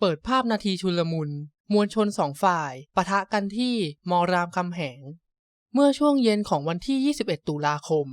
เปิดภาพนาทีชุลมุน มวลชนสองฝ่ายปะทะกันที่มรามคำแหง เมื่อช่วงเย็นของวันที่ 21 ตุลาคม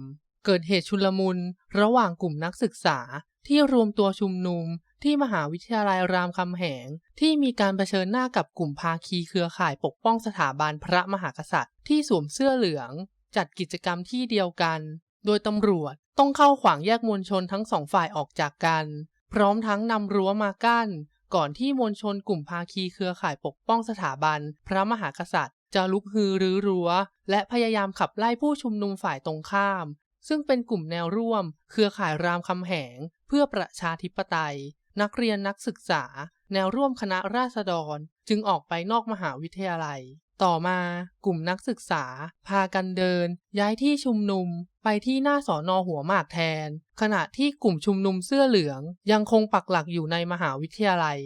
เกิดเหตุชุลมุนระหว่างกลุ่มนักศึกษาที่รวมตัวชุมนุมที่มหาวิทยาลัยรามคำแหง ที่มีการเผชิญหน้ากับกลุ่มภาคีเครือข่ายปกป้องสถาบันพระมหากษัตริย์ ที่สวมเสื้อเหลือง จัดกิจกรรมที่เดียวกัน โดยตำรวจต้องเข้าขวางแยกมวลชนทั้งสองฝ่ายออกจากกัน พร้อมทั้งนำรั้วมากั้น ก่อนที่มวลชนกลุ่มภาคีเครือข่ายปกป้องสถาบัน พระมหากษัตริย์ จะลุกฮือรื้อรั้ว และพยายามขับไล่ผู้ชุมนุมฝ่ายตรงข้าม ซึ่งเป็นกลุ่มแนวร่วม เครือข่ายรามคำแหง เพื่อประชาธิปไตย นักเรียนนักศึกษา แนวร่วมคณะราษฎร จึงออกไปนอกมหาวิทยาลัย ต่อมากลุ่มนักศึกษา พากันเดิน ย้ายที่ชุมนุมไปที่หน้าสอนอหัวหมากแทน ขณะที่กลุ่มชุมนุมเสื้อเหลือง ยังคงปักหลักอยู่ในมหาวิทยาลัย